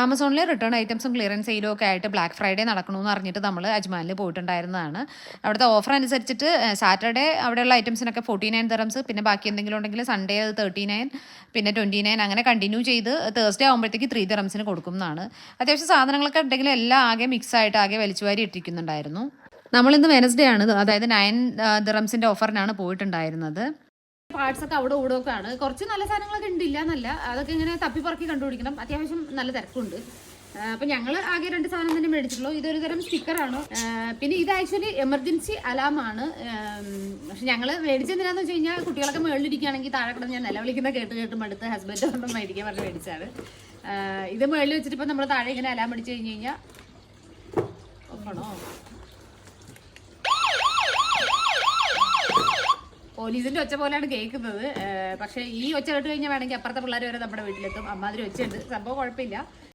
ആമസോണിൽ റിട്ടേൺ ഐറ്റംസും ക്ലിയറൻസ് സെയിലും ഒക്കെ ആയിട്ട് ബ്ലാക്ക് ഫ്രൈഡേ നടക്കണമെന്ന് അറിഞ്ഞിട്ട് നമ്മൾ അജ്മാനിൽ പോയിട്ടുണ്ടായിരുന്നതാണ്. അവിടുത്തെ ഓഫർ അനുസരിച്ചിട്ട് സാറ്റർഡേ അവിടെയുള്ള ഐറ്റംസിനൊക്കെ ഫോർട്ടി നയൻ തെറംസ് പിന്നെ ബാക്കി എന്തെങ്കിലും ഉണ്ടെങ്കിൽ സൺഡേ അത് തേർട്ടി നയൻ പിന്നെ ട്വന്റി നയൻ അങ്ങനെ കണ്ടിന്യൂ ചെയ്ത് തേഴ്സ്ഡേ ആകുമ്പോഴത്തേക്ക് ത്രീ തെറംസിന് കൊടുക്കും എന്നാണ്. അത്യാവശ്യം സാധനങ്ങളൊക്കെ ഉണ്ടെങ്കിലും എല്ലാം ആകെ മിക്സ് ആയിട്ട് ആകെ വലിച്ചുവാരി ഇട്ടിരിക്കുന്നുണ്ടായിരുന്നു. നമ്മളിന്ന് വെനസ്ഡേ ആണ് അതായത് നയൻ ദിറംസിന്റെ ഓഫറിനാണ് പോയിട്ടുണ്ടായിരുന്നത്. പാർട്സ് ഒക്കെ അവിടെ ആണ് കുറച്ച് നല്ല സാധനങ്ങളൊക്കെ ഉണ്ട് ഇല്ല എന്നല്ല അതൊക്കെ ഇങ്ങനെ തപ്പി പറക്കി കണ്ടുപിടിക്കണം. അത്യാവശ്യം നല്ല തിരക്കുണ്ട്. അപ്പൊ ഞങ്ങൾ ആകെ രണ്ട് സാധനം തന്നെ മേടിച്ചിട്ടുള്ളൂ. ഇതൊരു തരം സ്റ്റിക്കറാണ് പിന്നെ ഇത് ആക്ച്വലി എമർജൻസി അലാമാണ് പക്ഷെ ഞങ്ങൾ മേടിച്ചെന്തിനാന്ന് വെച്ച് കഴിഞ്ഞാൽ കുട്ടികളൊക്കെ മേളിലിരിക്കുകയാണെങ്കിൽ താഴെ കിടന്ന് ഞാൻ നിലവിളിക്കുന്ന കേട്ട് കേട്ട് മടുത്ത് ഹസ്ബൻഡ് പറഞ്ഞു മേടിക്കാൻ പറഞ്ഞ് മേടിച്ചാണ് ഇത് മേളിൽ വെച്ചിട്ട് ഇപ്പം നമ്മൾ താഴെ ഇങ്ങനെ അലാം അടിച്ചു കഴിഞ്ഞ് കഴിഞ്ഞാൽ ഓഫാണോ പോലീസിന്റെ ഒച്ച പോലെയാണ് കേൾക്കുന്നത്. പക്ഷേ ഈ ഒച്ച കേട്ട് കഴിഞ്ഞാൽ വേണമെങ്കിൽ അപ്പുറത്തെ പിള്ളേർ വരെ നമ്മുടെ വീട്ടിലെത്തും. അമ്മാതിരി ഒച്ചയുണ്ട്. സംഭവം കുഴപ്പമില്ല.